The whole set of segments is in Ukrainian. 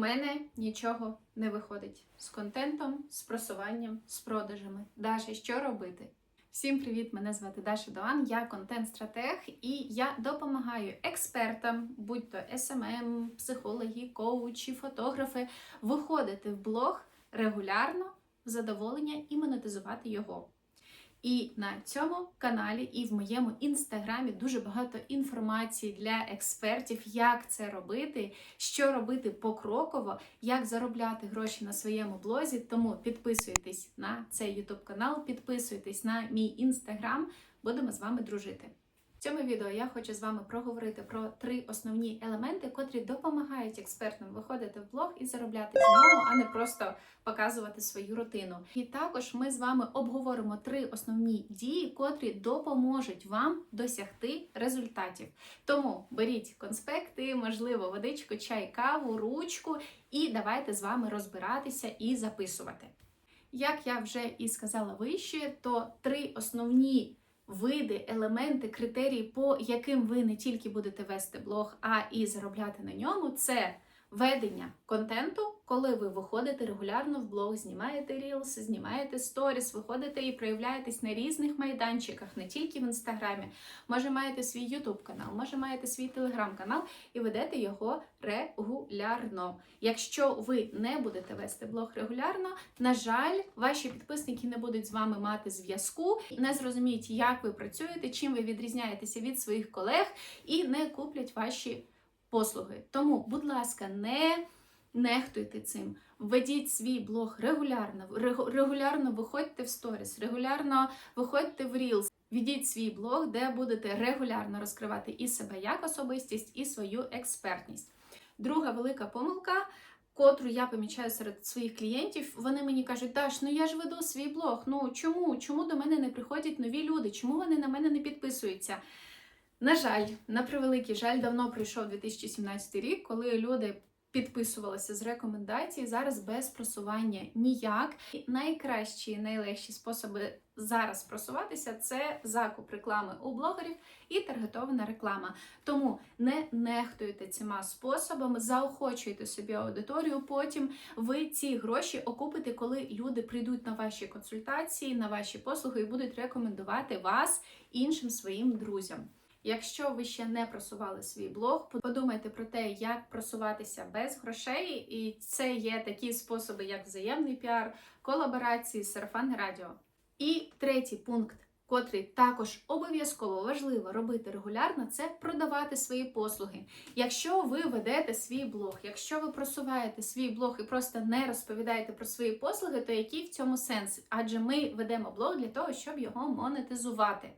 мене нічого не виходить з контентом, з просуванням, з продажами. Даша, що робити? Всім привіт! Мене звати Даша Доан, я контент-стратег і я допомагаю експертам, будь то SMM, психологи, коучі, фотографи, виходити в блог регулярно в задоволення і монетизувати його. І на цьому каналі і в моєму інстаграмі дуже багато інформації для експертів, як це робити, що робити покроково, як заробляти гроші на своєму блозі. Тому підписуйтесь на цей YouTube канал, підписуйтесь на мій інстаграм, будемо з вами дружити. В цьому відео я хочу з вами проговорити про три основні елементи, котрі допомагають експертам виходити в блог і заробляти з нього, а не просто показувати свою рутину. І також ми з вами обговоримо три основні дії, котрі допоможуть вам досягти результатів. Тому беріть конспекти, можливо, водичку, чай, каву, ручку, і давайте з вами розбиратися і записувати. Як я вже і сказала вище, то три основні види, елементи, критерії, по яким ви не тільки будете вести блог, а і заробляти на ньому, це ведення контенту, коли ви виходите регулярно в блог, знімаєте рілс, знімаєте сторіс, виходите і проявляєтесь на різних майданчиках, не тільки в інстаграмі. Може, маєте свій Ютуб канал, може, маєте свій телеграм-канал і ведете його регулярно. Якщо ви не будете вести блог регулярно, на жаль, ваші підписники не будуть з вами мати зв'язку, не зрозуміють, як ви працюєте, чим ви відрізняєтеся від своїх колег, і не куплять ваші послуги. Тому, будь ласка, не нехтуйте цим. Ведіть свій блог регулярно, регулярно виходьте в сторіс, регулярно виходьте в Reels. Ведіть свій блог, де будете регулярно розкривати і себе як особистість, і свою експертність. Друга велика помилка. Котру я помічаю серед своїх клієнтів, вони мені кажуть, Даш, ну я ж веду свій блог. Ну чому? Чому до мене не приходять нові люди? Чому вони на мене не підписуються? На жаль, на превеликий жаль, давно прийшов 2017 рік, коли люди підписувалися з рекомендацій. Зараз без просування ніяк. І найкращі, найлегші способи зараз просуватися це закуп реклами у блогерів і таргетована реклама. Тому не нехтуйте цими способами, заохочуйте собі аудиторію. Потім ви ці гроші окупите, коли люди прийдуть на ваші консультації, на ваші послуги і будуть рекомендувати вас іншим своїм друзям. Якщо ви ще не просували свій блог, подумайте про те, як просуватися без грошей, і це є такі способи, як взаємний піар, колаборації, сарафанне радіо. І третій пункт, котрий також обов'язково важливо робити регулярно, це продавати свої послуги. Якщо ви ведете свій блог, якщо ви просуваєте свій блог і просто не розповідаєте про свої послуги, то який в цьому сенс? Адже ми ведемо блог для того, щоб його монетизувати.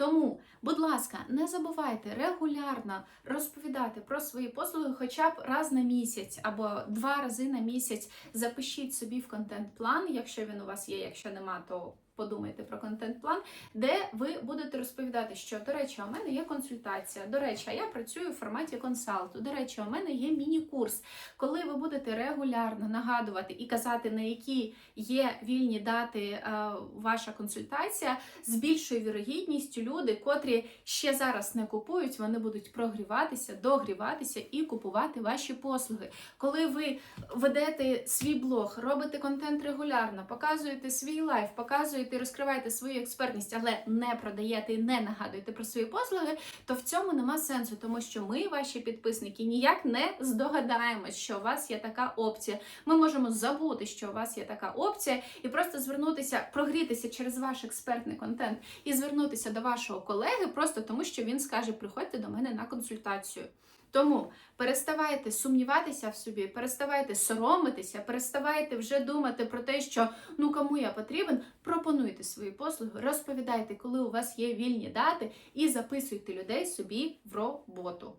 Тому, будь ласка, не забувайте регулярно розповідати про свої послуги хоча б раз на місяць або два рази на місяць. Запишіть собі в контент-план, якщо він у вас є, якщо нема, то подумайте про контент-план, де ви будете розповідати, що до речі, у мене є консультація. До речі, я працюю в форматі консалту. До речі, у мене є міні-курс. Коли ви будете регулярно нагадувати і казати, на які є вільні дати е, ваша консультація, з більшою вірогідністю люди, котрі ще зараз не купують, вони будуть прогріватися, догріватися і купувати ваші послуги. Коли ви ведете свій блог, робите контент регулярно, показуєте свій лайф, показуєте і розкриваєте свою експертність, але не продаєте і не нагадуєте про свої послуги, то в цьому нема сенсу, тому що ми, ваші підписники, ніяк не здогадаємось, що у вас є така опція. Ми можемо забути, що у вас є така опція, і просто звернутися, прогрітися через ваш експертний контент і звернутися до вашого колеги, просто тому що він скаже: приходьте до мене на консультацію. Тому переставайте сумніватися в собі, переставайте соромитися, переставайте вже думати про те, що ну кому я потрібен. Пропонуйте свої послуги, розповідайте, коли у вас є вільні дати, і записуйте людей собі в роботу.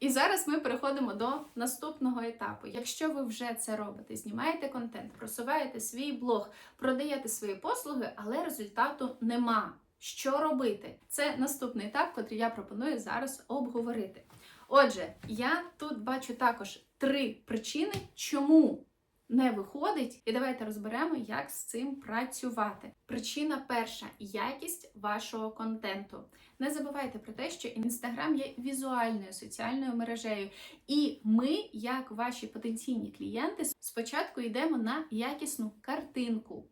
І зараз ми переходимо до наступного етапу. Якщо ви вже це робите, знімаєте контент, просуваєте свій блог, продаєте свої послуги, але результату нема. Що робити? Це наступний етап, який я пропоную зараз обговорити. Отже, я тут бачу також три причини, чому не виходить, і давайте розберемо, як з цим працювати. Причина перша якість вашого контенту. Не забувайте про те, що Інстаграм є візуальною соціальною мережею, і ми, як ваші потенційні клієнти, спочатку йдемо на якісну картинку.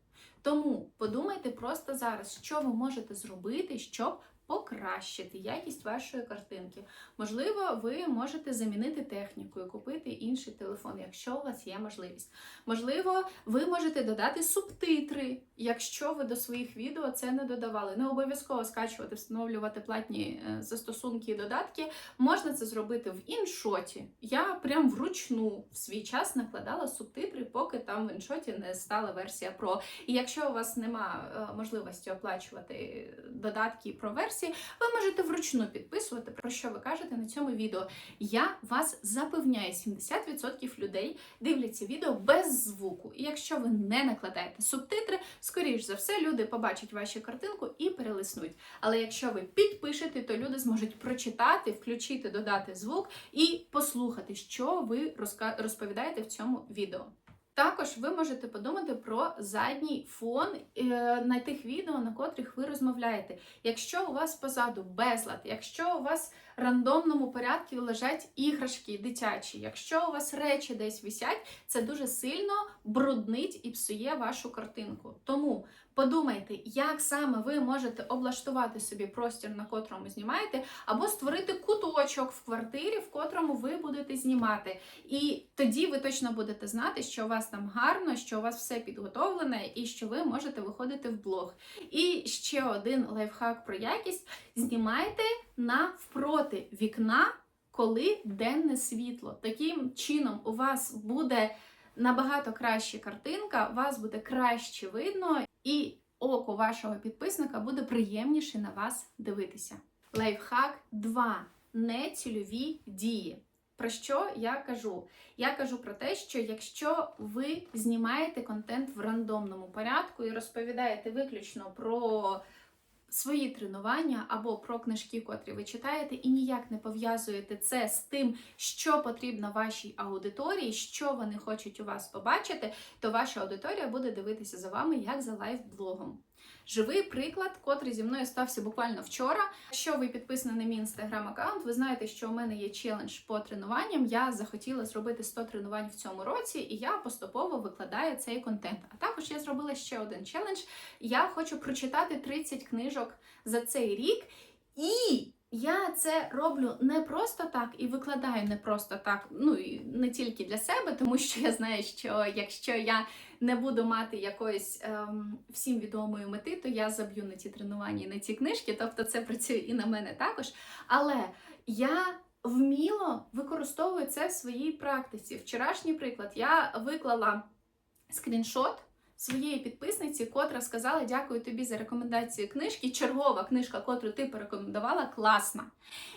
Тому подумайте просто зараз, що ви можете зробити, щоб покращити якість вашої картинки. Можливо, ви можете замінити техніку і купити інший телефон, якщо у вас є можливість. Можливо, ви можете додати субтитри, якщо ви до своїх відео це не додавали. Не обов'язково скачувати, встановлювати платні е, застосунки і додатки. Можна це зробити в іншоті. Я прям вручну в свій час накладала субтитри, поки там в іншоті не стала версія Pro. І якщо у вас нема е, можливості оплачувати додатки про версії, ви можете вручну підписувати, про що ви кажете на цьому відео. Я вас запевняю, 70% людей дивляться відео без звуку. І якщо ви не накладаєте субтитри, скоріш за все, люди побачать вашу картинку і перелиснуть. Але якщо ви підпишете, то люди зможуть прочитати, включити, додати звук і послухати, що ви розповідаєте в цьому відео. Також ви можете подумати про задній фон е, на тих відео, на котрих ви розмовляєте. Якщо у вас позаду безлад, якщо у вас в рандомному порядку лежать іграшки дитячі, якщо у вас речі десь висять, це дуже сильно бруднить і псує вашу картинку. Тому подумайте, як саме ви можете облаштувати собі простір, на котрому знімаєте, або створити куточок в квартирі, в котрому ви будете знімати. І тоді ви точно будете знати, що у вас там гарно, що у вас все підготовлене і що ви можете виходити в блог. І ще один лайфхак про якість: знімайте навпроти вікна, коли денне світло. Таким чином у вас буде набагато краща картинка, вас буде краще видно, і око вашого підписника буде приємніше на вас дивитися. Лайфхак 2. Нецільові дії. Про що я кажу? Я кажу про те, що якщо ви знімаєте контент в рандомному порядку і розповідаєте виключно про свої тренування або про книжки, котрі ви читаєте, і ніяк не пов'язуєте це з тим, що потрібно вашій аудиторії, що вони хочуть у вас побачити, то ваша аудиторія буде дивитися за вами як за лайв-блогом. Живий приклад, котрий зі мною стався буквально вчора. Якщо ви підписані на мій інстаграм-аккаунт, ви знаєте, що у мене є челендж по тренуванням. Я захотіла зробити 100 тренувань в цьому році, і я поступово викладаю цей контент. А також я зробила ще один челендж. Я хочу прочитати 30 книжок за цей рік. І я це роблю не просто так і викладаю не просто так, ну і не тільки для себе, тому що я знаю, що якщо я не буду мати якоїсь ем, всім відомої мети, то я заб'ю на ті тренування і на ті книжки. Тобто це працює і на мене також. Але я вміло використовую це в своїй практиці. Вчорашній приклад я виклала скріншот. Своєї підписниці, котра сказала дякую тобі за рекомендацію книжки. Чергова книжка, котру ти порекомендувала, класна.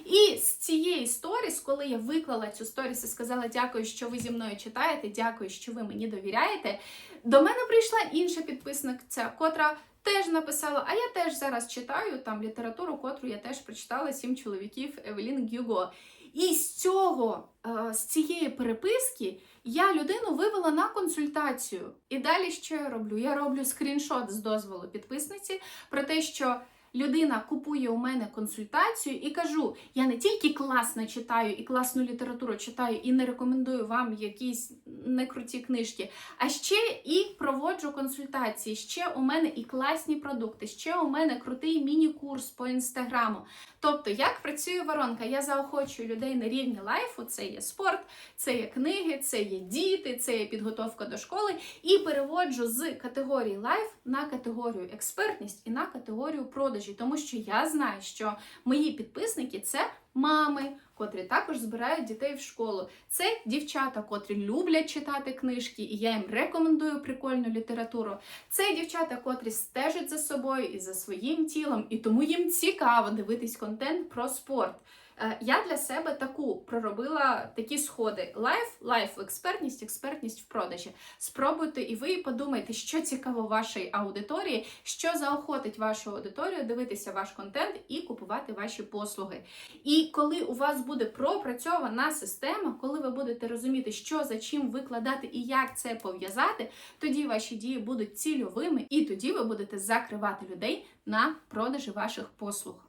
І з цієї сторіс, коли я виклала цю сторіс і сказала дякую, що ви зі мною читаєте, дякую, що ви мені довіряєте. До мене прийшла інша підписниця, котра теж написала: А я теж зараз читаю там літературу, котру я теж прочитала сім чоловіків Евелін Гюго. І з цього, е, з цієї переписки, я людину вивела на консультацію. І далі що я роблю? Я роблю скріншот з дозволу підписниці про те, що людина купує у мене консультацію і кажу: я не тільки класно читаю і класну літературу читаю, і не рекомендую вам якісь некруті книжки, а ще і проводжу консультації. Ще у мене і класні продукти, ще у мене крутий міні-курс по інстаграму. Тобто, як працює воронка? Я заохочую людей на рівні лайфу. Це є спорт, це є книги, це є діти, це є підготовка до школи. І переводжу з категорії лайф на категорію експертність і на категорію продажі, тому що я знаю, що мої підписники це мами. Котрі також збирають дітей в школу. Це дівчата, котрі люблять читати книжки, і я їм рекомендую прикольну літературу. Це дівчата, котрі стежать за собою і за своїм тілом, і тому їм цікаво дивитись контент про спорт. Е, Я для себе таку проробила такі сходи: лайф, лайф експертність, експертність в продажі. Спробуйте і ви подумайте, що цікаво вашій аудиторії, що заохотить вашу аудиторію дивитися ваш контент і купувати ваші послуги. І коли у вас буде пропрацьована система, коли ви будете розуміти, що за чим викладати і як це пов'язати, тоді ваші дії будуть цільовими, і тоді ви будете закривати людей на продажі ваших послуг.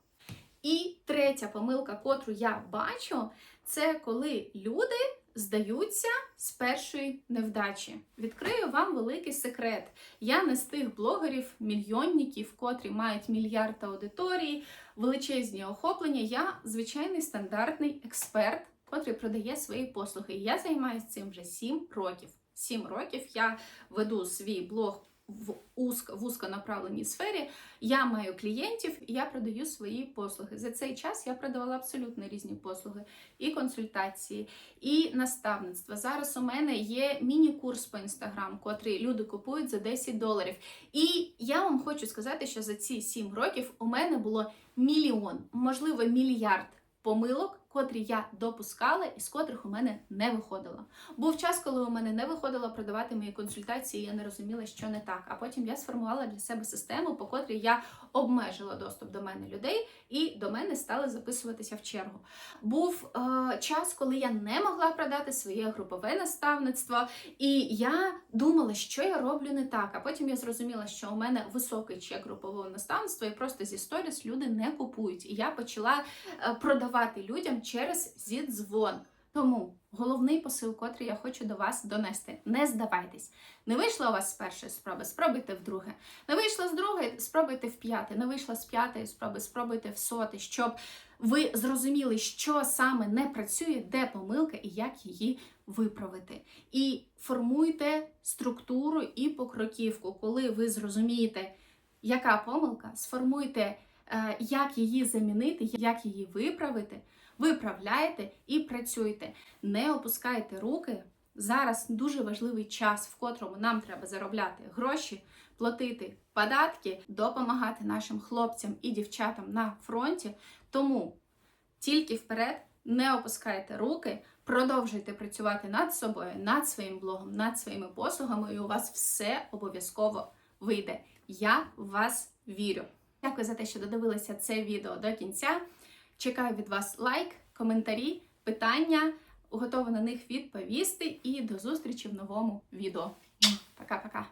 І третя помилка, котру я бачу, це коли люди здаються з першої невдачі. Відкрию вам великий секрет. Я не з тих блогерів, мільйонників, котрі мають мільярд аудиторії, величезні охоплення. Я звичайний стандартний експерт, котрий продає свої послуги. Я займаюся цим вже 7 років. 7 років я веду свій блог в узко, вузьконаправленій сфері. Я маю клієнтів, я продаю свої послуги. За цей час я продавала абсолютно різні послуги, і консультації, і наставництво. Зараз у мене є міні-курс по інстаграм, котрий люди купують за 10 доларів. І я вам хочу сказати, що за ці 7 років у мене було мільйон, можливо, мільярд помилок, котрі я допускала і з котрих у мене не виходило. Був час, коли у мене не виходило продавати мої консультації, я не розуміла, що не так. А потім я сформувала для себе систему, по котрій я обмежила доступ до мене людей, і до мене стали записуватися в чергу. Був е, час, коли я не могла продати своє групове наставництво, і я думала, що я роблю не так. А потім я зрозуміла, що у мене високий чек групового наставництва, і просто зі сторіс люди не купують. І я почала е, продавати людям через зідзвон. Тому головний посил, котрий я хочу до вас донести: не здавайтесь. Не вийшло у вас з першої спроби, спробуйте вдруге. Не вийшло з другої, спробуйте в п'яте. Не вийшло з п'ятої спроби, спробуйте в соте, щоб ви зрозуміли, що саме не працює, де помилка і як її виправити. І формуйте структуру і покроківку, коли ви зрозумієте, яка помилка, сформуйте, е, як її замінити, як її виправити. Виправляйте і працюйте. Не опускайте руки. Зараз дуже важливий час, в котрому нам треба заробляти гроші, платити податки, допомагати нашим хлопцям і дівчатам на фронті. Тому тільки вперед, не опускайте руки, продовжуйте працювати над собою, над своїм блогом, над своїми послугами, і у вас все обов'язково вийде. Я в вас вірю. Дякую за те, що додивилися це відео до кінця. Чекаю від вас лайк, коментарі, питання. Готова на них відповісти. І до зустрічі в новому відео. Пока-пока.